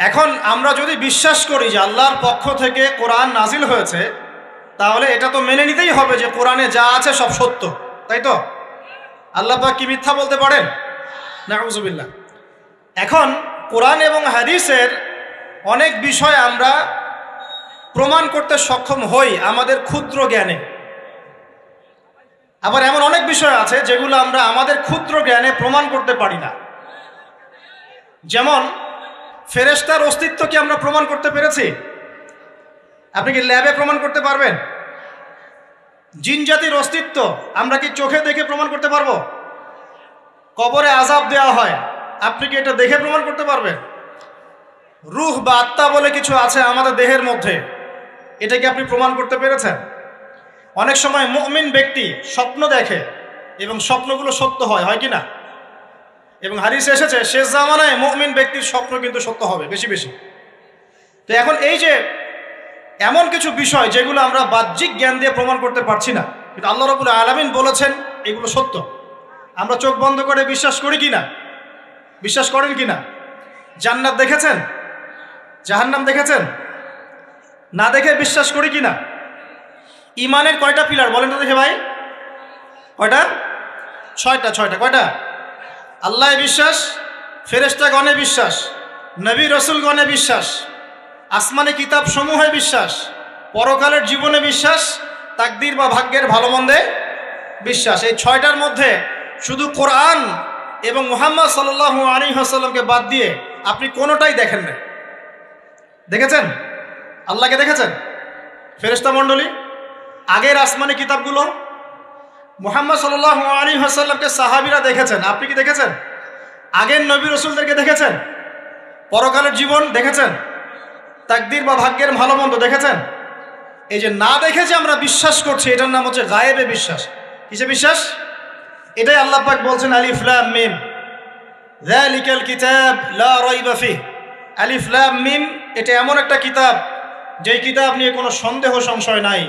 এখন আমরা যদি বিশ্বাস করি যে আল্লাহর পক্ষ থেকে কোরআন নাজিল হয়েছে, তাহলে এটা তো মেনে নিতেই হবে যে কোরআনে যা আছে সব সত্য, তাই তো? আল্লাহ পাক কি মিথ্যা বলতে পারেন? নাউজুবিল্লাহ। এখন কোরআন এবং হাদিসের অনেক বিষয় আমরা প্রমাণ করতে সক্ষম হই আমাদের ক্ষুদ্র জ্ঞানে। আবার এমন অনেক বিষয় আছে যেগুলো আমরা আমাদের ক্ষুদ্র জ্ঞানে প্রমাণ করতে পারি না। যেমন ফেরেস্তার অস্তিত্ব কি আমরা প্রমাণ করতে পেরেছি? আপনি কি ল্যাবে প্রমাণ করতে পারবেন? জিন জাতির অস্তিত্ব আমরা কি চোখে দেখে প্রমাণ করতে পারব? কবরে আজাব দেওয়া হয়, আপনি কি এটা দেখে প্রমাণ করতে পারবেন? রুহ বা আত্মা বলে কিছু আছে আমাদের দেহের মধ্যে, এটা কি আপনি প্রমাণ করতে পেরেছেন? অনেক সময় মুমিন ব্যক্তি স্বপ্ন দেখে এবং স্বপ্নগুলো সত্য হয় হয় কি না? এবং হারিস এসেছে, শেষ জামানায় মুমিন ব্যক্তির স্বপ্ন কিন্তু সত্য হবে, বেশি বেশি। তো এখন এই যে এমন কিছু বিষয় যেগুলো আমরা বাহ্যিক জ্ঞান দিয়ে প্রমাণ করতে পারছি না, কিন্তু আল্লাহ রবুল আলমিন বলেছেন এগুলো সত্য। আমরা চোখ বন্ধ করে বিশ্বাস করি কি না বিশ্বাস করেন কি না জান্নাত দেখেছেন? জাহান্নাম দেখেছেন? না দেখে বিশ্বাস করি কি না ইমানের কয়টা পিলার? বলেন তো দেখে ভাই। কয়টা? ছয়টা ছয়টা, কয়টা? আল্লাহ বিশ্বাস ফেরেস্তা গণে বিশ্বাস, নবী রসুল গণে বিশ্বাস, আসমানে কিতাব সমূহে বিশ্বাস, পরকালের জীবনে বিশ্বাস, তাকদির বা ভাগ্যের ভালো মন্দে বিশ্বাস। এই ছয়টার মধ্যে শুধু কোরআন এবং মোহাম্মদ সাল্লাহ আলী হাসাল্লামকে বাদ দিয়ে আপনি কোনোটাই দেখেন না। দেখেছেন? আল্লাহকে দেখেছেন? ফেরেস্তা মণ্ডলী, আগের আসমানি কিতাবগুলো মোহাম্মদ সাল্লাহ আলী হাসাল্লামকে সাহাবিরা দেখেছেন। আপনি কি দেখেছেন? আগের নবী রসুলদেরকে দেখেছেন? পরকালের জীবন দেখেছেন? তাকদির বা ভাগ্যের ভালো মন্দ দেখেছেন? এই যে না দেখে যে আমরা বিশ্বাস করছি, এটার নাম হচ্ছে গায়েবে বিশ্বাস। কিসে বিশ্বাস? এটাই আল্লাহ পাক বলছেন, আলিফ, লাম, মিম। কিতাব লা রাইবা ফিহ। আলিফ, লাম, মিম, এটা এমন একটা কিতাব, যেই কিতাব নিয়ে কোনো সন্দেহ, সংশয় নাই।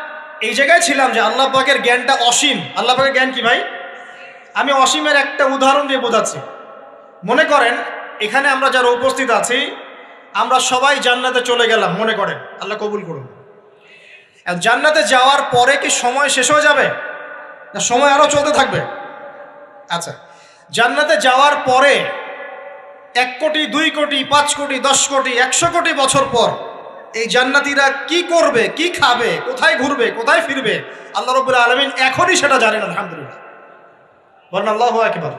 এই জায়গায় ছিলাম যে আল্লাহ পাকের জ্ঞানটা অসীম। আল্লাহ পাকের জ্ঞান কি ভাই? আমি অসীমের একটা উদাহরণ দিয়ে বোঝাচ্ছি। মনে করেন, এখানে আমরা যারা উপস্থিত আছি, আমরা সবাই জান্নাতে চলে গেলাম, মনে করেন। আল্লাহ কবুল করুন। জান্নাতে যাওয়ার পরে কি সময় শেষ হয়ে যাবে? না, সময় আরও চলতে থাকবে? আচ্ছা জান্নাতে যাওয়ার পরে এক কোটি, দুই কোটি, পাঁচ কোটি, দশ কোটি, একশো কোটি বছর পর এই জান্নাতিরা কি করবে, কি খাবে, কোথায় ঘুরবে, কোথায় ফিরবে, আল্লাহ রবুল আলমিন এখনই সেটা জানেন, আলহামদুলিল্লাহ। আল্লাহ একবার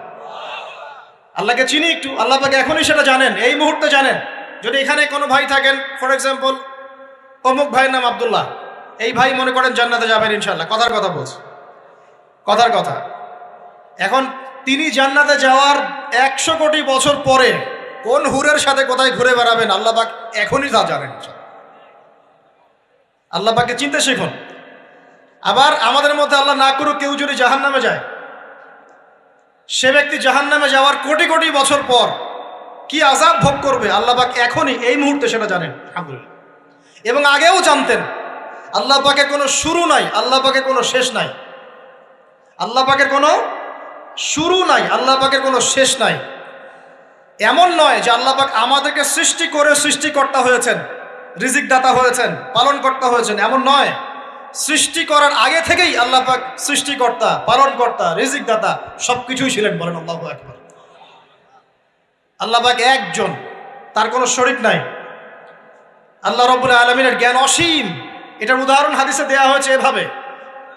আল্লাহকে চিনি একটু, আল্লাহ পাকে এখনই সেটা জানেন, এই মুহূর্তে জানেন। যদি এখানে কোনো ভাই থাকেন, ফর এক্সাম্পল, অমুক ভাইয়ের নাম আবদুল্লাহ, এই ভাই মনে করেন জান্নাতে যাবেন ইনশাল্লাহ কথার কথা বলছে। কথার কথা। এখন তিনি জান্নাতে যাওয়ার একশো কোটি বছর পরে কোন হুরের সাথে কোথায় ঘুরে বেড়াবেন, আল্লাহ পাক এখনই তা জানেন আল্লাহ পাকে চিনতে শিখুন। আবার আমাদের মধ্যে আল্লাহ না করুক, কেউ যদি জাহান নামে যায়, সে ব্যক্তি জাহান নামে যাওয়ার কোটি কোটি বছর পর কি আজাব ভোগ করবে? আল্লাহ পাক এখনই এই মুহূর্তে সেটা জানেন। এবং আগেও জানতেন, আল্লাহ পাকে কোনো শুরু নাই, আল্লাহ পাকে কোনো শেষ নাই। আল্লাহ পাকের কোনো শুরু নাই, আল্লাহ পাকের কোনো শেষ নাই। এমন নয় যে আল্লাহ পাক আমাদেরকে সৃষ্টি করে সৃষ্টিকর্তা হয়েছেন। রিজিক দাতা হয়েছেন, পালনকর্তা হয়েছেন, এমন নয়। সৃষ্টি করার আগে থেকেই আল্লাহ পাক সৃষ্টিকর্তা, পালনকর্তা রিজিক দাতা সব কিছুই ছিলেন বলেন আল্লাহ একবার আল্লাহ পাক একজন, তার কোনো শরিক নাই। আল্লাহ রব্বুল আলমিনের জ্ঞান অসীম। এটার উদাহরণ হাদিসে দেয়া হয়েছে এভাবে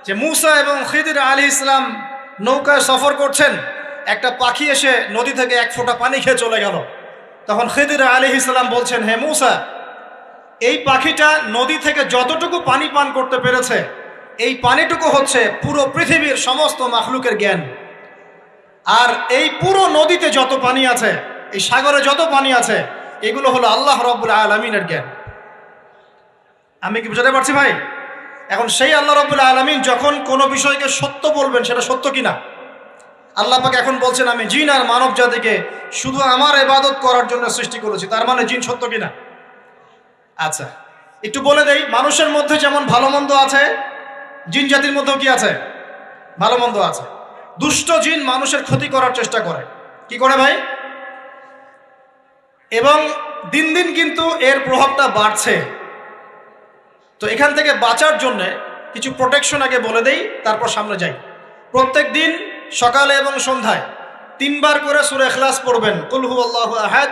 যে মুসা এবং খিদির আলী ইসলাম নৌকায় সফর করছেন, একটা পাখি এসে নদী থেকে এক ফোঁটা পানি খেয়ে চলে গেল। তখন খিদির আলী ইসলাম বলছেন, হে মুসা এই পাখিটা নদী থেকে যতটুকু পানি পান করতে পেরেছে, এই পানিটুকু হচ্ছে পুরো পৃথিবীর সমস্ত মাখলুকের জ্ঞান। আর এই পুরো নদীতে যত পানি আছে, এই সাগরে যত পানি আছে, এগুলো হলো আল্লাহ রব্বুল আলমিনের জ্ঞান। আমি কি বুঝাতে পারছি ভাই? এখন সেই আল্লাহ রব্বুল আলমিন যখন কোনো বিষয়কে সত্য বলবেন, সেটা সত্য কিনা? আল্লাহ পাক এখন বলছেন, আমি জিন আর মানব জাতিকে শুধু আমার এবাদত করার জন্য সৃষ্টি করেছি, তার মানে জিন সত্য কিনা? আচ্ছা একটু বলে দেই, মানুষের মধ্যে যেমন ভালো মন্দ আছে, জিন জাতির মধ্যেও কি আছে? ভালো মন্দ আছে। দুষ্ট জিন মানুষের ক্ষতি করার চেষ্টা করে। কি করে ভাই? এবং দিন দিন কিন্তু এর প্রভাবটা বাড়ছে। তো এখান থেকে বাঁচার জন্য কিছু প্রোটেকশন আগে বলে দেই, তারপর সামনে যাই। প্রত্যেক দিন সকালে এবং সন্ধ্যায় তিনবার করে সুরে এখলাস পড়বেন। কুলহু আল্লাহ আহাদ।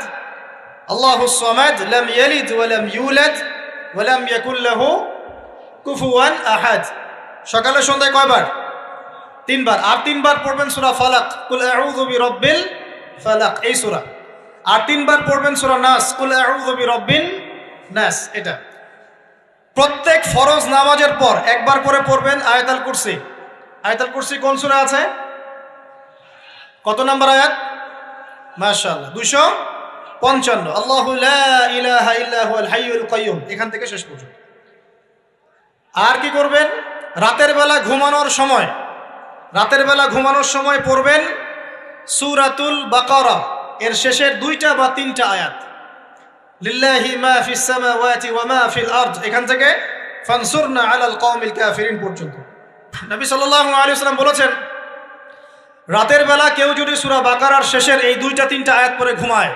আল্লাহ সামাদ লাম ইয়ালিদ ওয়া লাম ইউলাদ ওয়া লাম ইয়াকুল লাহু কুফুয়ান আহাদ। সকালে সন্ধ্যায় কয়বার? তিনবার। আর তিনবার পড়বেন সূরা ফালাক। কুল আউযু বিরাব্বিল ফালাক। এই সূরা। আর তিনবার পড়বেন সূরা নাস। কুল আউযু বিরাব্বিন নাস। এটা। প্রত্যেক ফরজ নামাজের পর একবার করে পড়বেন আয়াতাল কুরসি। আয়াতাল কুরসি কোন সূরা আছে? কত নম্বর আয়াত? মাশাআল্লাহ। দুশো পঞ্চান্ন। আল্লাহু লা ইলাহা ইল্লা হুয়াল হাইয়ুল কাইয়ুম। এখান থেকে শেষ পর্যন্ত। আর কি করবেন? রাতের বেলা ঘুমানোর সময়। রাতের বেলা ঘুমানোর সময় পড়বেন সুরাতুল বাকারা। এর শেষের দুইটা বা তিনটা আয়াত। ওয়া এখান থেকে পর্যন্ত। বলেছেন, রাতের বেলা কেউ যদি সূরা বাকারার শেষের এই দুইটা তিনটা আয়াত পরে ঘুমায়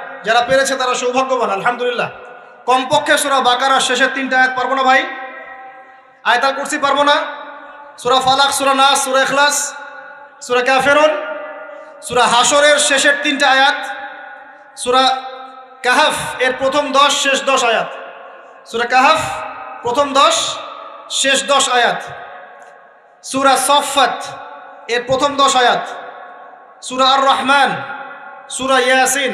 যারা পেরেছে তারা সৌভাগ্যবান, আলহামদুলিল্লাহ। কমপক্ষে সুরা বাকারা শেষের তিনটা আয়াত পারব না ভাই? আয়তাল কুরসি পারব না? সুরা ফালাক, সুরা নাস, সুরা এখলাস সুরা ক্যাফেরন সুরা হাসরের শেষের তিনটা আয়াত, সুরা কাহাফ এর প্রথম দশ, শেষ দশ আয়াত। সুরা কাহাফ, প্রথম দশ, শেষ দশ আয়াত। সুরা সফাত এর প্রথম দশ আয়াত। সুরা আর রহমান সুরা ইয়াসিন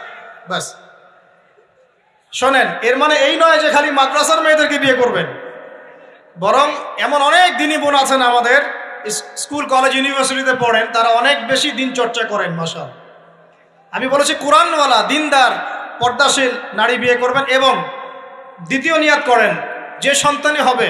ব্যাস শোনেন, এর মানে এই নয় যে খালি মাদ্রাসার মেয়েদেরকে বিয়ে করবেন। বরং এমন অনেক দিনই বোন আছেন আমাদের স্কুল, কলেজ, ইউনিভার্সিটিতে পড়েন, তারা অনেক বেশি দিন চর্চা করেন, মশাল। আমি বলেছি কোরআনওয়ালা, দিনদার, পর্দাশীল নারী বিয়ে করবেন এবং দ্বিতীয় নিয়াত করেন, যে সন্তানই হবে